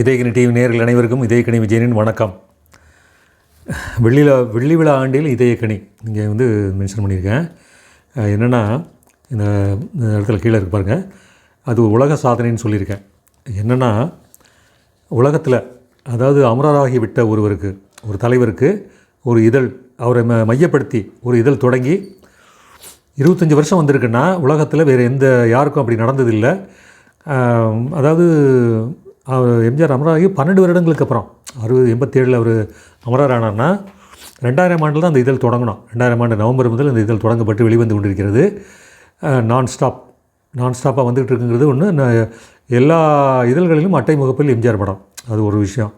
Idhayakkani TV நேர்கள் அனைவருக்கும் இதயக்கணி விஜயனின் வணக்கம். வெள்ளியில் வெள்ளி விழா ஆண்டில் இதயக்கணி இங்கே வந்து மென்ஷன் பண்ணியிருக்கேன். என்னென்னா இந்த இடத்துல கீழே இருக்கு பாருங்கள் அது உலக சாதனைன்னு சொல்லியிருக்கேன். என்னென்னா உலகத்தில் அதாவது அமரராகி விட்ட ஒருவருக்கு ஒரு தலைவருக்கு ஒரு இதழ் அவரை ம மையப்படுத்தி ஒரு இதழ் தொடங்கி இருபத்தஞ்சி வருஷம் வந்திருக்குன்னா உலகத்தில் வேறு எந்த யாருக்கும் அப்படி நடந்ததில்லை. அதாவது அவர் எம்ஜிஆர் அமராகி பன்னெண்டு வருடங்களுக்கு அப்புறம் அறுபது எண்பத்தேழில் அவர் அமரர் ஆனார்னா ரெண்டாயிரம் ஆண்டில் தான் அந்த இதழ் தொடங்கணும். ரெண்டாயிரம் ஆண்டு நவம்பர் முதல் இந்த இதழ் தொடங்கப்பட்டு வெளிவந்து கொண்டிருக்கிறது. நான் ஸ்டாப் நான் ஸ்டாப்பாக வந்துகிட்டு இருக்குங்கிறது ஒன்று எல்லா இதழ்களிலும் அட்டை முகப்பில் எம்ஜிஆர் படம். அது ஒரு விஷயம்.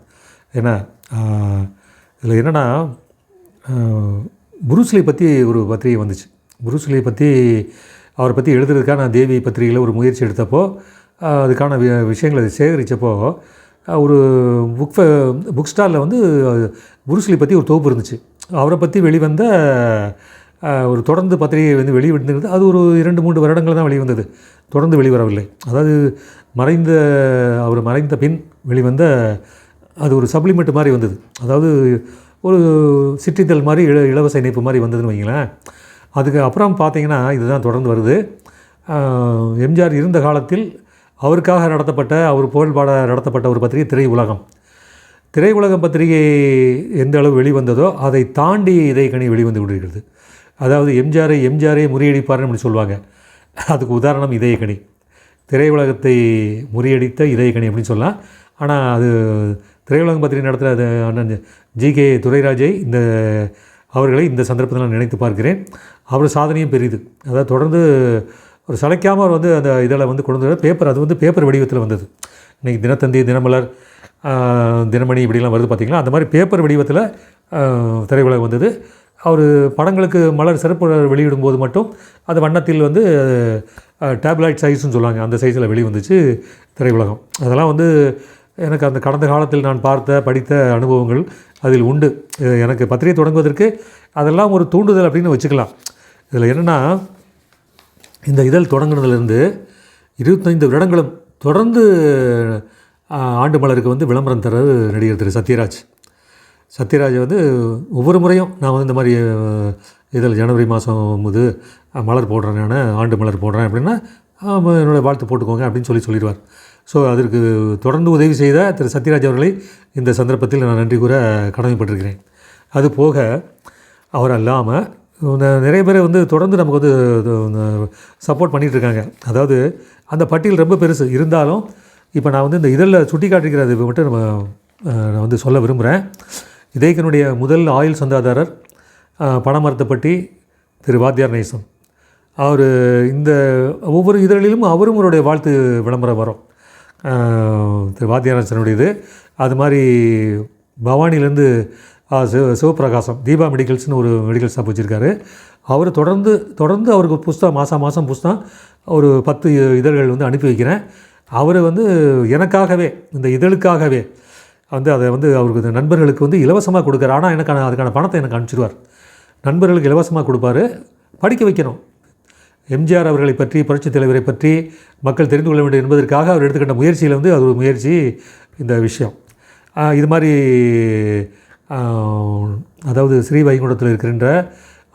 ஏன்னா இதில் என்னென்னா புருஸ்லி பற்றி ஒரு பத்திரிகை வந்துச்சு. புருஸ்லியை பற்றி அவரை பற்றி எழுதுறதுக்காக நான் தேவி பத்திரிகையில் ஒரு முயற்சி எடுத்தப்போ அதுக்கான வி விஷயங்களை அதை சேகரித்தப்போ ஒரு புக் புக் ஸ்டாலில் வந்து புருஸ்லி பற்றி ஒரு தொகுப்பு இருந்துச்சு. அவரை பற்றி வெளிவந்த ஒரு தொடர்ந்து பத்திரிகை வந்து வெளிவந்தது அது ஒரு இரண்டு மூன்று வருடங்கள் தான் வெளிவந்தது. தொடர்ந்து வெளிவரவில்லை. அதாவது மறைந்த அவர் மறைந்த பின் வெளிவந்த அது ஒரு சப்ளிமெண்ட் மாதிரி வந்தது. அதாவது ஒரு சிற்றிதழ் மாதிரி இல இலவச இணைப்பு மாதிரி வந்ததுன்னு வைங்களேன். அதுக்கு அப்புறம் பார்த்தீங்கன்னா இதுதான் தொடர்ந்து வருது. எம்ஜிஆர் இருந்த காலத்தில் அவருக்காக நடத்தப்பட்ட அவர் புகழ்பாட நடத்தப்பட்ட ஒரு பத்திரிகை திரை உலகம் திரை உலகம் பத்திரிகை எந்த அளவு வெளிவந்ததோ அதை தாண்டி இதயக்கணி வெளிவந்து கொண்டிருக்கிறது. அதாவது எம்ஜிஆரை எம்ஜிஆரே முறியடிப்பார்னு அப்படி சொல்லுவாங்க. அதுக்கு உதாரணம் இதயக்கணி திரையுலகத்தை முறியடித்த இதயக்கணி அப்படின்னு சொல்லலாம். ஆனால் அது திரையுலகம் பத்திரிகை நடத்துகிற அது அண்ணன் ஜி கே துரைராஜை இந்த அவர்களை இந்த சந்தர்ப்பத்தில் நான் நினைத்து பார்க்கிறேன். அவர் சாதனையும் பெரியது அதாவது தொடர்ந்து ஒரு சளைக்காமல் அவர் வந்து அந்த இதில் வந்து கொண்டு வர பேப்பர் அது வந்து பேப்பர் வடிவத்தில் வந்தது. இன்றைக்கி தினத்தந்தி தினமலர் தினமணி இப்படிலாம் வருது பார்த்திங்களா? அந்த மாதிரி பேப்பர் வடிவத்தில் திரையுலகம் வந்தது. அவர் படங்களுக்கு மலர் சிறப்பு வெளியிடும்போது மட்டும் அது வண்ணத்தில் வந்து டேப்லாய்ட் சைஸ்னு சொல்லுவாங்க. அந்த சைஸில் வெளிவந்துச்சு திரையுலகம். அதெல்லாம் வந்து எனக்கு அந்த கடந்த காலத்தில் நான் பார்த்த படித்த அனுபவங்கள் அதில் உண்டு. எனக்கு பத்திரிகை தொடங்குவதற்கு அதெல்லாம் ஒரு தூண்டுதல் அப்படின்னு வச்சுக்கலாம். இதில் என்னென்னா இந்த இதழ் தொடங்குனதுலேருந்து இருபத்தைந்து வருடங்களும் தொடர்ந்து ஆண்டு மலருக்கு வந்து விளம்பரம் தர்றது நடிகர் திரு சத்யராஜ். சத்யராஜ் வந்து ஒவ்வொரு முறையும் நான் வந்து இந்த மாதிரி இதில் ஜனவரி மாதம் இது மலர் போடுறேன் நான் ஆண்டு மலர் போடுறேன் அப்படின்னா என்னோடய வாழ்த்து போட்டுக்கோங்க அப்படின்னு சொல்லி சொல்லிடுவார். ஸோ அதற்கு தொடர்ந்து உதவி செய்த திரு. சத்யராஜ் அவர்களை இந்த சந்தர்ப்பத்தில் நான் நன்றி கூற கடமைப்பட்டிருக்கிறேன். அது போக அவர் அல்லாமல் நிறைய பேர் வந்து தொடர்ந்து நமக்கு வந்து சப்போர்ட் பண்ணிகிட்டு இருக்காங்க அதாவது அந்த பட்டியல் ரொம்ப பெருசு. இருந்தாலும் இப்போ நான் வந்து இந்த இதழில் சுட்டி காட்டிருக்கிறது மட்டும் நம்ம நான் வந்து சொல்ல விரும்புகிறேன் இதயக்கனுடைய முதல் ஆயுள் சந்தாதாரர் பணமரத்தப்பட்டி திரு. வாத்தியார் நேசம். அவர் இந்த ஒவ்வொரு இதழிலும் அவரும் அவருடைய வாழ்த்து விளம்பரம் வரும். திரு வாத்தியாரசனுடையது அது மாதிரி பவானிலேருந்து சிவ சிவபிரகாசம் தீபா மெடிக்கல்ஸ்னு ஒரு மெடிக்கல் ஷாப் வச்சுருக்காரு. அவர் தொடர்ந்து தொடர்ந்து அவருக்கு ஒரு புஸ்தகம் மாதம் மாதம் புஸ்தகம் ஒரு பத்து இதழ்கள் வந்து அனுப்பி வைக்கிறேன். அவர் வந்து எனக்காகவே இந்த இதழுக்காகவே வந்து அதை வந்து அவருக்கு இந்த நண்பர்களுக்கு வந்து இலவசமாக கொடுக்குறாரு. ஆனால் எனக்கான அதுக்கான பணத்தை எனக்கு அனுப்பிச்சிடுவார் நண்பர்களுக்கு இலவசமாக கொடுப்பாரு. படிக்க வைக்கணும். எம்ஜிஆர் அவர்களை பற்றி புரட்சித் தலைவரை பற்றி மக்கள் தெரிந்து கொள்ள வேண்டும் என்பதற்காக அவர் எடுத்துக்கிட்ட முயற்சியில் வந்து அது ஒரு முயற்சி இந்த விஷயம். இது மாதிரி அதாவது ஸ்ரீவைகுண்டத்தில் இருக்கின்ற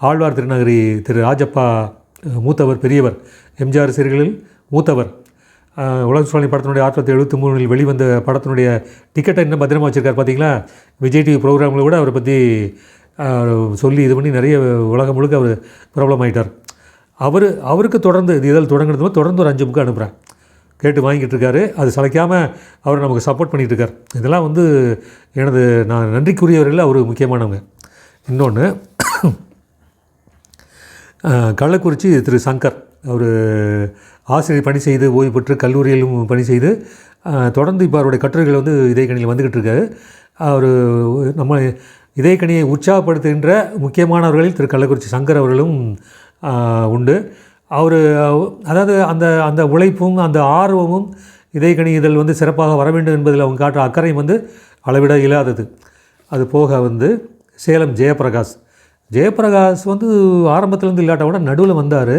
ஆழ்வார் திருநகரி திரு ராஜப்பா மூத்தவர் பெரியவர் எம்ஜிஆர் சீர்களில் மூத்தவர். உலக சுவாமி படத்தினுடைய ஆயிரத்தி தொள்ளாயிரத்தி எழுபத்தி மூணில் வெளிவந்த படத்தினுடைய டிக்கெட்டை இன்னும் பத்திரமா வச்சுருக்கார் பார்த்தீங்களா விஜய் டிவி ப்ரோக்ராமில் கூட அவரை பற்றி சொல்லி இது பண்ணி நிறைய உலகம் முழுக்க அவர் பிரபலமாயிட்டார். அவர் அவருக்கு தொடர்ந்து இது இதழ் தொடங்குறது தொடர்ந்து ஒரு அஞ்சு புக்கு அனுப்புகிறேன் கேட்டு வாங்கிட்டு இருக்காரு அது சளைக்காமல் அவர் நமக்கு சப்போர்ட் பண்ணிகிட்டு இருக்கார் இதெல்லாம் வந்து எனது நான் நன்றிக்குரியவர்கள் அவர் முக்கியமானவங்க. இன்னொன்று கள்ளக்குறிச்சி திரு சங்கர். அவர் ஆசிரியர் பணி செய்து ஓய்வு பெற்று கல்லூரியிலும் பணி செய்து தொடர்ந்து இப்போ அவருடைய கட்டுரைகள் வந்து இதயக்கணியில் வந்துக்கிட்டு இருக்காரு அவர் நம்ம இதயக்கணியை உற்சாகப்படுத்துகின்ற முக்கியமானவர்களில் திரு கள்ளக்குறிச்சி சங்கர் அவர்களும் உண்டு. அவர் அதாவது அந்த அந்த உழைப்பும் அந்த ஆர்வமும் இதை இதழ் வந்து சிறப்பாக வர வேண்டும் என்பதில் அவங்க காட்டுற அக்கறை வந்து அளவிட இல்லாதது அது போக வந்து சேலம் ஜெயபிரகாஷ். ஜெயபிரகாஷ் வந்து ஆரம்பத்துலேருந்து இல்லாட்ட கூட நடுவில் வந்தார்.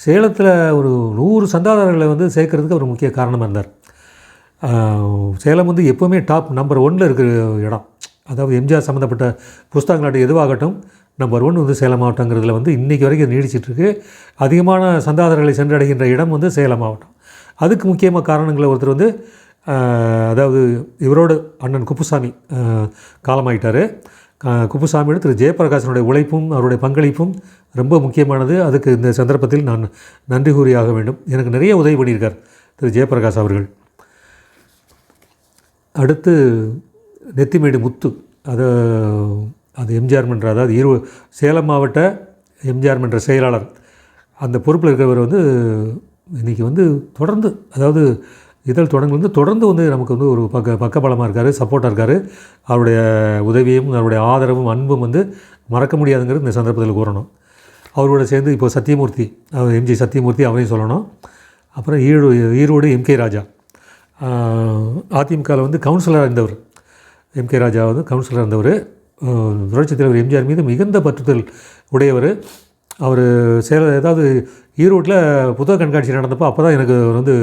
சேலத்தில் ஒரு நூறு சந்தாதாரர்களை வந்து சேர்க்கறதுக்கு அவர் முக்கிய காரணமாக இருந்தார். சேலம் வந்து எப்போவுமே டாப் நம்பர் ஒன்னில் இருக்கிற இடம். அதாவது எம்ஜிஆர் சம்மந்தப்பட்ட புஸ்தகங்களாட்டு எதுவாகட்டும் நம்பர் ஒன் வந்து சேலம் மாவட்டங்கிறதுல வந்து இன்றைக்கி வரைக்கும் நீடிச்சிட்ருக்கு அதிகமான சந்தாதாரர்களை சென்றடைகின்ற இடம் வந்து சேலம் மாவட்டம். அதுக்கு முக்கியமாக காரணங்களை ஒருத்தர் வந்து அதாவது இவரோட அண்ணன் குப்புசாமி காலமாயிட்டார். குப்புசாமியோட திரு. ஜெயபிரகாசனுடைய உழைப்பும் அவருடைய பங்களிப்பும் ரொம்ப முக்கியமானது. அதுக்கு இந்த சந்தர்ப்பத்தில் நான் நன்றி கூறியாக வேண்டும். எனக்கு நிறைய உதவி பண்ணியிருக்கார் திரு. ஜெயபிரகாஷ் அவர்கள். அடுத்து நெத்திமேடு முத்து. அதை அது எம்ஜிஆர் மன்ற அதாவது இரு சேலம் மாவட்ட எம்ஜிஆர் மன்ற செயலாளர். அந்த பொறுப்பில் இருக்கிறவர் வந்து இன்றைக்கி வந்து தொடர்ந்து அதாவது இதழ் தொடங்கி வந்து தொடர்ந்து வந்து நமக்கு வந்து ஒரு பக்க பக்கபலமாக இருக்கார் சப்போர்ட்டாக இருக்கார். அவருடைய உதவியும் அவருடைய ஆதரவும் அன்பும் வந்து மறக்க முடியாதுங்கிறது இந்த சந்தர்ப்பத்தில் கூறணும். அவரோட சேர்ந்து இப்போ சத்தியமூர்த்தி அவர் எம்ஜி சத்தியமூர்த்தி அவரையும் சொல்லணும். அப்புறம் ஈரோடு ஈரோடு எம்கே ராஜா. அதிமுகவில் வந்து கவுன்சிலராக இருந்தவர். எம்கே ராஜா வந்து கவுன்சிலராக இருந்தவர். புரட்சித் தலைவர் எம்ஜிஆர் மீது மிகுந்த பற்றுதல் உடையவர். அவர் சேல ஏதாவது ஈரோட்டில் புத்தக கண்காட்சி நடந்தப்போ அப்போ தான் எனக்கு வந்து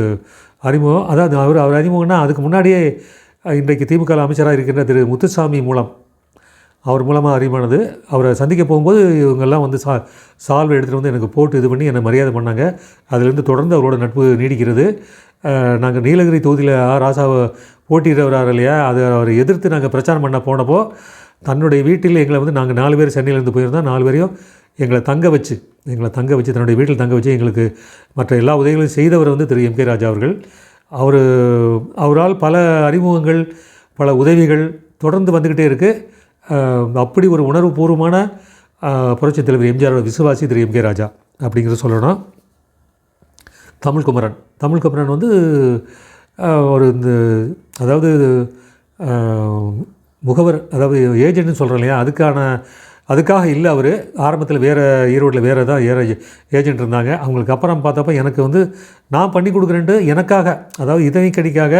அறிமுகம். அதாவது அவர் அவர் அறிமுகம்னா அதுக்கு முன்னாடியே இன்றைக்கு திமுக அமைச்சராக இருக்கின்ற திரு முத்துசாமி மூலம் அவர் மூலமாக அறிவானது அவரை சந்திக்க போகும்போது இவங்கெல்லாம் வந்து சா சால்வை எடுத்துகிட்டு வந்து எனக்கு போட்டு இது பண்ணி என்னை மரியாதை பண்ணாங்க. அதிலிருந்து தொடர்ந்து அவரோட நட்பு நீடிக்கிறது. நாங்கள் நீலகிரி தொகுதியில் ஆ ராசாவை போட்டியிடுறவரார் இல்லையா? அதை அவரை எதிர்த்து நாங்கள் பிரச்சாரம் பண்ண போனப்போ தன்னுடைய வீட்டில் எங்களை வந்து நாங்கள் நாலு பேர் சென்னையிலேருந்து போயிருந்தோம். நாலு பேரையும் எங்களை தங்க வச்சு எங்களை தங்க வச்சு தன்னுடைய வீட்டில் தங்க வச்சு எங்களுக்கு மற்ற எல்லா உதவிகளையும் செய்தவர் வந்து திரு எம் கே ராஜா அவர்கள். அவர் அவரால் பல அறிமுகங்கள் பல உதவிகள் தொடர்ந்து வந்துக்கிட்டே இருக்குது அப்படி ஒரு உணர்வுபூர்வமான புரட்சித் தலைவர் எம்ஜிஆரோட விசுவாசி திரு எம் கே ராஜா அப்படிங்கிறத சொல்லணும் தமிழ்குமரன். தமிழ்குமரன் வந்து ஒரு இந்த அதாவது முகவர் அதாவது ஏஜென்ட்னு சொல்கிறோம் இல்லையா அதுக்கான அதுக்காக இல்லை அவர். ஆரம்பத்தில் வேறு ஈரோட்டில் வேறு தான் ஏற ஏஜென்ட் இருந்தாங்க. அவங்களுக்கு அப்புறம் பார்த்தப்ப எனக்கு வந்து நான் பண்ணி கொடுக்குறேன்ட்டு எனக்காக அதாவது இதனைக்கடிக்காக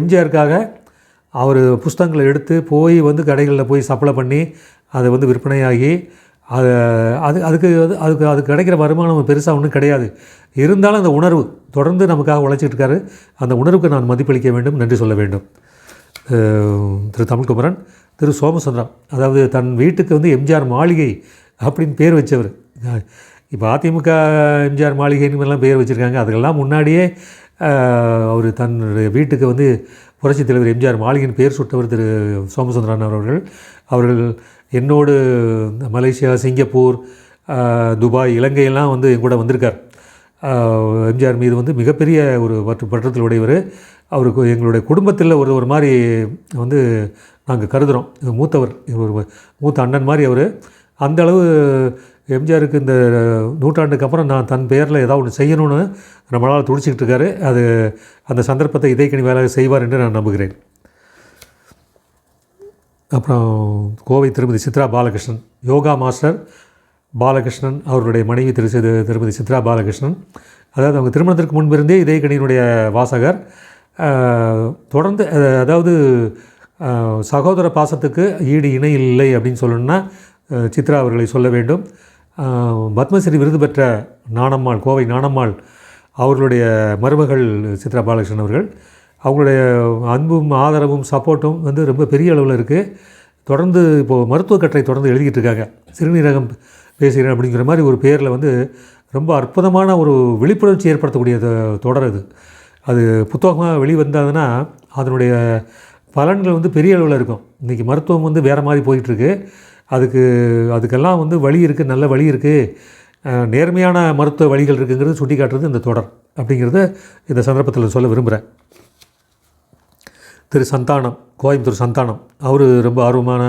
எம்ஜிஆருக்காக அவர் புஸ்தகங்களை எடுத்து போய் வந்து கடைகளில் போய் சப்ளை பண்ணி அதை வந்து விற்பனையாகி அதை அது அதுக்கு அது அதுக்கு அதுக்கு கிடைக்கிற வருமானம் பெருசாக ஒன்றும் கிடையாது. இருந்தாலும் அந்த உணர்வு தொடர்ந்து நமக்காக உழைச்சிட்டு இருக்காரு. அந்த உணர்வுக்கு நான் மதிப்பளிக்க வேண்டும். நன்றி சொல்ல வேண்டும். திரு தமிழ்குமரன் திரு சோமசுந்தரம். அதாவது தன் வீட்டுக்கு வந்து எம்ஜிஆர் மாளிகை அப்படின்னு பேர் வச்சவர். இப்போ அதிமுக எம்ஜிஆர் மாளிகைன்னு எல்லாம் பேர் வச்சுருக்காங்க. அதுக்கெல்லாம் முன்னாடியே அவர் தன்னுடைய வீட்டுக்கு வந்து புரட்சித் தலைவர் எம்ஜிஆர் மாளிகைன்னு பேர் சுட்டவர் திரு சோமசுந்தரன் அவர்கள். அவர்கள் என்னோடு மலேசியா சிங்கப்பூர் துபாய் இலங்கையெல்லாம் வந்து என் கூட வந்திருக்கார் எம்ஜிஆர் மீது வந்து மிகப்பெரிய ஒரு பற்று பற்றத்தில் உடையவர். அவருக்கு எங்களுடைய குடும்பத்தில் ஒரு ஒரு மாதிரி வந்து நாங்கள் கருதுகிறோம் மூத்தவர் ஒரு மூத்த அண்ணன் மாதிரி அவர். அந்த அளவு எம்ஜிஆருக்கு இந்த நூற்றாண்டுக்கு அப்புறம் நான் தன் பெயரில் ஏதாவது ஒன்று செய்யணும்னு நம்மளால் துடிச்சிக்கிட்டு இருக்காரு. அது அந்த சந்தர்ப்பத்தை இதைக்கணி வேலை செய்வார் என்று நான் நம்புகிறேன். அப்புறம் கோவை திருமதி சித்ரா பாலகிருஷ்ணன் யோகா மாஸ்டர் பாலகிருஷ்ணன் அவருடைய மனைவி திரு திருமதி சித்ரா பாலகிருஷ்ணன். அதாவது அவங்க திருமணத்திற்கு முன்பிருந்தே இதயக்கணியினுடைய வாசகர். தொடர்ந்து அதாவது சகோதர பாசத்துக்கு ஈடு இணை இல்லை அப்படின்னு சொல்லணும்னா சித்ரா அவர்களை சொல்ல வேண்டும். பத்மஸ்ரீ விருது பெற்ற நாணம்மாள் கோவை நாணம்மாள் அவர்களுடைய மருமகள் சித்ரா பாலகிருஷ்ணன் அவர்கள் அவங்களுடைய அன்பும் ஆதரவும் சப்போர்ட்டும் வந்து ரொம்ப பெரிய அளவில் இருக்குது தொடர்ந்து இப்போது மருத்துவக் கட்டுரை தொடர்ந்து எழுதிக்கிட்டு இருக்காங்க. சிறுநீரகம் பேசுகிறேன் அப்படிங்கிற மாதிரி ஒரு பேரில் வந்து ரொம்ப அற்புதமான ஒரு விழிப்புணர்ச்சி ஏற்படுத்தக்கூடிய தொடர் அது. அது புத்தகமாக வெளிவந்ததுன்னா அதனுடைய பலன்கள் வந்து பெரிய அளவில் இருக்கும். இன்றைக்கி மருத்துவம் வந்து வேறு மாதிரி போயிட்டுருக்கு. அதுக்கு அதுக்கெல்லாம் வந்து வழி இருக்குது நல்ல வழி இருக்குது நேர்மையான மருத்துவ வழிகள் இருக்குங்கிறது சுட்டி காட்டுறது இந்த தொடர் அப்படிங்கிறத இந்த சந்தர்ப்பத்தில் சொல்ல விரும்புகிறேன் திரு சந்தானம் கோயம்புத்தூர் சந்தானம். அவர் ரொம்ப ஆர்வமான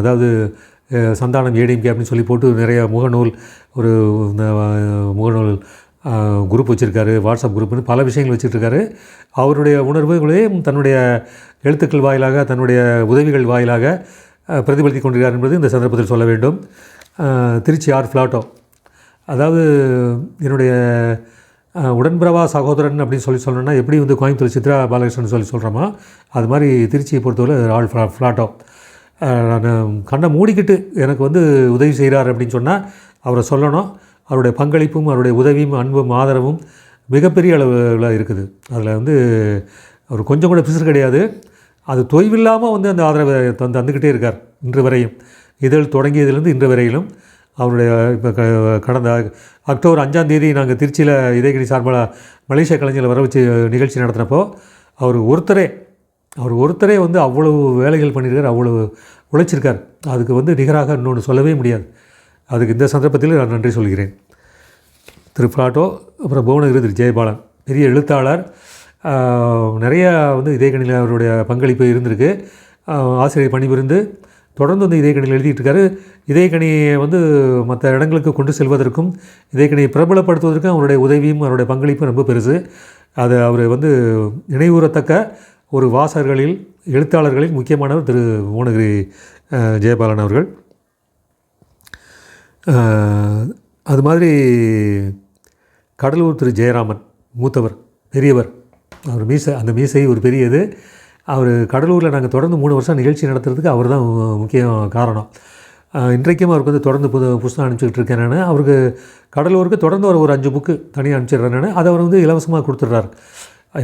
அதாவது சந்தானம் ஏடிஎம்கே அப்படின்னு சொல்லி போட்டு நிறைய முகநூல் ஒரு இந்த, முகநூல் குரூப் வச்சுருக்காரு வாட்ஸ்அப் குரூப்னு பல விஷயங்கள் வச்சுட்ருக்காரு அவருடைய உணர்வுகளையும் தன்னுடைய எழுத்துக்கள் வாயிலாக தன்னுடைய உதவிகள் வாயிலாக பிரதிபலித்து கொண்டிருக்கார் என்பது இந்த சந்தர்ப்பத்தில் சொல்ல வேண்டும். திருச்சி ஆர் ஃப்ளாட்டோ அதாவது என்னுடைய உடன்பிரவா சகோதரன் அப்படின்னு சொல்லி சொல்லணும்னா எப்படி வந்து கோயம்புத்தூர் சித்ரா பாலகிருஷ்ணன் சொல்லி சொல்கிறோமோ அது மாதிரி திருச்சியை பொறுத்தவரை ஆள் ஃப்ளா ஃப்ளாட்டோ நான் கண்ணை மூடிக்கிட்டு எனக்கு வந்து உதவி செய்கிறார் அப்படின்னு சொன்னால் அவரை சொல்லணும். அவருடைய பங்களிப்பும் அவருடைய உதவியும் அன்பும் ஆதரவும் மிகப்பெரிய அளவில் இருக்குது. அதில் வந்து அவர் கொஞ்சம் கூட பிசுறு கிடையாது. அது தொய்வில்லாமல் வந்து அந்த ஆதரவை தந்து தந்துக்கிட்டே இருக்கார் இன்று வரையும். இதழ் தொடங்கியதிலிருந்து இன்று வரையிலும் அவருடைய இப்போ க கடந்த அக்டோபர் அஞ்சாம் தேதி நாங்கள் திருச்சியில் இதயகிரி சார்பில் மலேசிய கலைஞர்களை வர வச்சு நிகழ்ச்சி நடத்தினப்போ அவர் ஒருத்தரே அவர் ஒருத்தரே வந்து அவ்வளவு வேலைகள் பண்ணியிருக்கார் அவ்வளவு உழைச்சிருக்கார். அதுக்கு வந்து நிகராக இன்னொன்று சொல்லவே முடியாது. அதுக்கு இந்த சந்தர்ப்பத்தில் நான் நன்றி சொல்கிறேன். திரு பிளாட்டோ அப்புறம் புவனகிரி திரு ஜெயபாலன் பெரிய எழுத்தாளர். நிறையா வந்து இதயக்கணியில் அவருடைய பங்களிப்பு இருந்திருக்கு. ஆசிரியர் பணிபுரிந்து தொடர்ந்து வந்து இதயக்கணியில் எழுதிட்டு இருக்காரு இதயக்கணியை வந்து மற்ற இடங்களுக்கு கொண்டு செல்வதற்கும் இதயக்கணியை பிரபலப்படுத்துவதற்கும் அவருடைய உதவியும் அவருடைய பங்களிப்பும் ரொம்ப பெருசு. அது அவர் வந்து நினைவுறத்தக்க ஒரு வாசகர்களில் எழுத்தாளர்களில் முக்கியமானவர் திரு புவனகிரி ஜெயபாலன் அவர்கள். அது மாதிரி கடலூர் திரு ஜெயராமன் மூத்தவர் பெரியவர். அவர் மீசை அந்த மீசை ஒரு பெரியது. அவர் கடலூரில் நாங்கள் தொடர்ந்து மூணு வருஷம் நிகழ்ச்சி நடத்துறதுக்கு அவர் தான் முக்கிய காரணம். இன்றைக்கும் அவருக்கு வந்து தொடர்ந்து புது புஸ்தகம் அனுப்பிச்சிக்கிட்டு இருக்கேன் நான். அவருக்கு கடலூருக்கு தொடர்ந்து ஒரு ஒரு அஞ்சு புக்கு தனியாக அனுப்பிச்சிடுறேன் நான். அதை அவர் வந்து இலவசமாக கொடுத்துட்றாரு.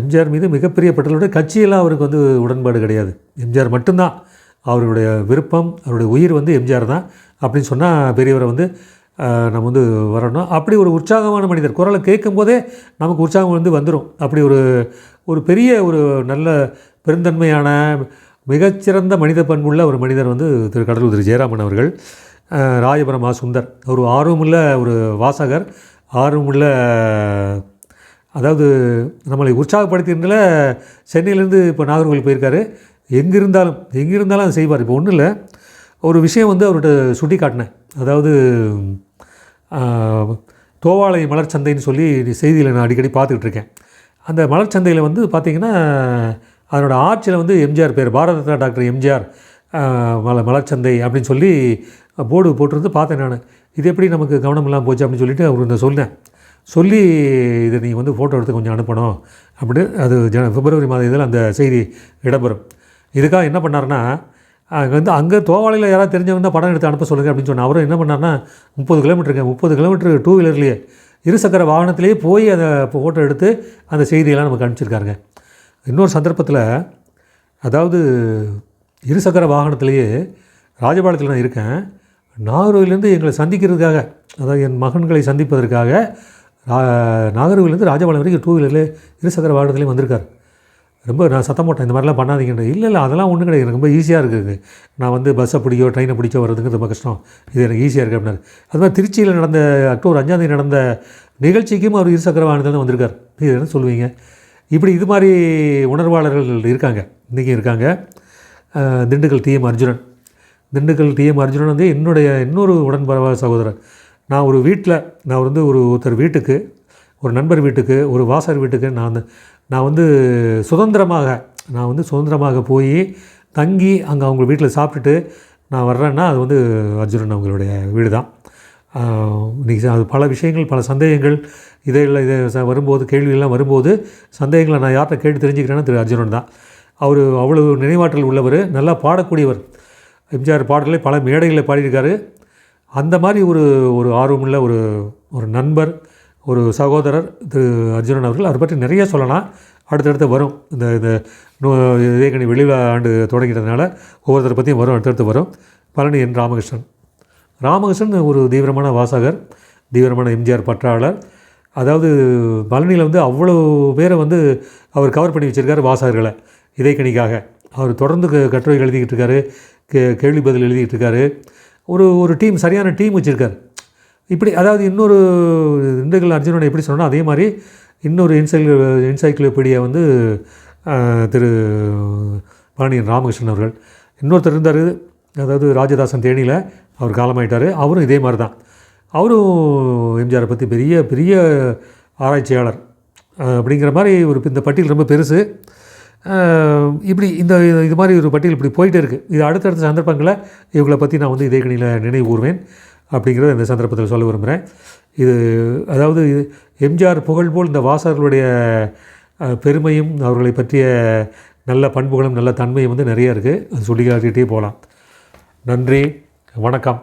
எம்ஜிஆர் மீது மிகப்பெரிய பட்டலுடைய கட்சியெல்லாம் அவருக்கு வந்து உடன்பாடு கிடையாது. எம்ஜிஆர் மட்டும்தான். அவருடைய விருப்பம் அவருடைய உயிர் வந்து எம்ஜிஆர் தான் அப்படின்னு சொன்னால் பெரியவரை வந்து நம்ம வந்து வரணும். அப்படி ஒரு உற்சாகமான மனிதர். குரலை கேட்கும் போதே நமக்கு உற்சாகம் வந்து வந்துடும் அப்படி ஒரு ஒரு பெரிய ஒரு நல்ல பெருந்தன்மையான மிகச்சிறந்த மனித பண்புள்ள ஒரு மனிதர் வந்து திரு கடலூர் திரு ஜெயராமன் அவர்கள். ராஜபுரம் ஆ சுந்தர். ஒரு ஆர்வமுள்ள ஒரு வாசகர். ஆர்வமுள்ள அதாவது நம்மளை உற்சாகப்படுத்தினதில் சென்னையிலேருந்து இப்போ நாகர்கோவில் போயிருக்காரு. எங்கே இருந்தாலும் எங்கே இருந்தாலும் அதை செய்வார். இப்போ ஒன்றும் இல்லை ஒரு விஷயம் வந்து அவர்கிட்ட சுட்டி காட்டினேன் அதாவது தோவாளை மலர்ச்சந்தைன்னு சொல்லி செய்தியில் நான் அடிக்கடி பார்த்துக்கிட்டு இருக்கேன். அந்த மலர் சந்தையில் வந்து பார்த்திங்கன்னா அதனோட ஆட்சியில் வந்து எம்ஜிஆர் பேர் பாரத ரத்னா டாக்டர் எம்ஜிஆர் மல மலர்ச்சந்தை அப்படின்னு சொல்லி போர்டு போட்டிருந்து பார்த்தேன் நான். இது எப்படி நமக்கு கவனம் இல்லாமல் போச்சு அப்படின்னு சொல்லிட்டு அவர் இந்த சொன்னேன். சொல்லி இதை நீங்கள் வந்து ஃபோட்டோ எடுத்து கொஞ்சம் அனுப்பணும் அப்படின்னு. அது ஜன பிப்ரவரி மாத இதில் அந்த செய்தி இடம்பெறும். இதுக்காக என்ன பண்ணாருன்னா அங்கே வந்து அங்கே தோவாளையில் யாராவது தெரிஞ்சவங்க தான் படம் எடுத்து அனுப்ப சொல்லுங்கள் அப்படின்னு சொன்னால் அவரும் என்ன பண்ணார்னா முப்பது கிலோமீட்டருங்க முப்பது கிலோமீட்டர் டூ வீலர்லேயே இருசக்கர வாகனத்திலேயே போய் அதை ஃபோட்டோ எடுத்து அந்த செய்தியெல்லாம் நமக்கு அனுப்பிச்சிருக்காருங்க. இன்னொரு சந்தர்ப்பத்தில் அதாவது இருசக்கர வாகனத்திலேயே ராஜபாளையத்தில் நான் இருக்கேன். நாகர்கோவிலேருந்து எங்களை சந்திக்கிறதுக்காக அதாவது என் மகன்களை சந்திப்பதற்காக ரா- நாகர்கோவிலேருந்து ராஜபாளையம் வரைக்கும் டூ வீலரில் இருசக்கர வாகனத்துலேயும் வந்திருக்கார். ரொம்ப நான் சத்தம் போட்டேன் இந்த மாதிரிலாம் பண்ணாதீங்கன்னு இல்லை இல்லை அதெல்லாம் ஒன்றும் கிடையாது. எனக்கு ரொம்ப ஈஸியாக இருக்குது நான் வந்து பஸ்ஸை பிடிக்கோ ட்ரெயினை பிடிச்சோ வர்றதுக்கு ரொம்ப கஷ்டம். இது எனக்கு ஈஸியாக இருக்குது அப்படின்னாரு. அது மாதிரி திருச்சியில் நடந்த அக்டோபர் அஞ்சாந்தேதி நடந்த நிகழ்ச்சிக்கும் அவர் இருசக்கர வாகனத்தில் தான் வந்திருக்கார். இது என்ன சொல்லுவீங்க இப்படி இது மாதிரி உணர்வாளர்கள் இருக்காங்க. இன்றைக்கி இருக்காங்க. திண்டுக்கல் டிஎம் அர்ஜுனன். திண்டுக்கல் டிஎம் அர்ஜுனன் வந்து என்னுடைய இன்னொரு உடன்பரவ சகோதரர். நான் ஒரு வீட்டில் நான் வந்து ஒரு ஒருத்தர் வீட்டுக்கு ஒரு நண்பர் வீட்டுக்கு ஒரு வாசர் வீட்டுக்கு நான் நான் வந்து சுதந்திரமாக நான் வந்து சுதந்திரமாக போய் தங்கி அங்கே அவங்க வீட்டில் சாப்பிட்டுட்டு நான் வர்றேன்னா அது வந்து அர்ஜுனன் அவங்களுடைய வீடு தான் இன்றைக்கி அது பல விஷயங்கள் பல சந்தேகங்கள் இதையெல்லாம் இதை வரும்போது கேள்விகள்லாம் வரும்போது சந்தேகங்களை நான் யார்கிட்ட கேட்டு தெரிஞ்சுக்கிறேன்னா திரு அர்ஜுனன் தான். அவர் அவ்வளவு நினைவாற்றல் உள்ளவர் நல்லா பாடக்கூடியவர். எம்ஜிஆர் பாடல்களை பல மேடைகளில் பாடியிருக்காரு. அந்த மாதிரி ஒரு ஒரு ஆர்வமுள்ள ஒரு ஒரு நண்பர் ஒரு சகோதரர் திரு அர்ஜுனன் அவர்கள் அதை பற்றி நிறைய சொல்லலாம். அடுத்தடுத்து வரும். இந்த இந்த நோ இதயக்கணி வெளிவிழா ஆண்டு தொடங்கிறதுனால ஒவ்வொருத்தரை பற்றியும் வரும் அடுத்தடுத்து வரும். பழனி என் ராமகிருஷ்ணன். ராமகிருஷ்ணன் ஒரு தீவிரமான வாசகர் தீவிரமான எம்ஜிஆர் பற்றாளர். அதாவது பழனியில் வந்து அவ்வளோ பேரை வந்து அவர் கவர் பண்ணி வச்சிருக்காரு வாசகர்களை இதைக்கணிக்காக அவர் தொடர்ந்து க- கட்டுரை எழுதிக்கிட்டு இருக்காரு கே கேள்வி பதில் எழுதிக்கிட்டு இருக்காரு. ஒரு ஒரு டீம் சரியான டீம் வச்சுருக்காரு. இப்படி அதாவது இன்னொரு திண்டுக்கல் அர்ஜுனோட எப்படி சொன்னோன்னா அதே மாதிரி இன்னொரு என்சைக்ள என்சைக்ளோபீடியா வந்து திரு பழனியன் ராமகிருஷ்ணன் அவர்கள். இன்னொருத்தர் இருந்தார் அதாவது ராஜதாசன் தேனியில் அவர் காலமாயிட்டார். அவரும் இதே மாதிரி தான் அவரும் எம்ஜிஆரை பற்றி பெரிய பெரிய ஆராய்ச்சியாளர். அப்படிங்கிற மாதிரி ஒரு இந்த பட்டியல் ரொம்ப பெருசு. இப்படி இந்த இது- இது மாதிரி ஒரு பட்டியல் இப்படி போயிட்டே இருக்குது இது அடுத்தடுத்த சந்தர்ப்பங்களில் இவங்களை பற்றி நான் வந்து இதே கணியில் நினைவு கூறுவேன். அப்படிங்கிறத இந்த சந்தர்ப்பத்தில் சொல்ல விரும்புகிறேன் இது அதாவது இது எம்ஜிஆர் புகழ் போல் இந்த வாசகர்களுடைய பெருமையும் அவர்களை பற்றிய நல்ல பண்புகளும் நல்ல தன்மையும் வந்து நிறைய இருக்குது அது சொல்லி காட்டிகிட்டே போகலாம் நன்றி வணக்கம்.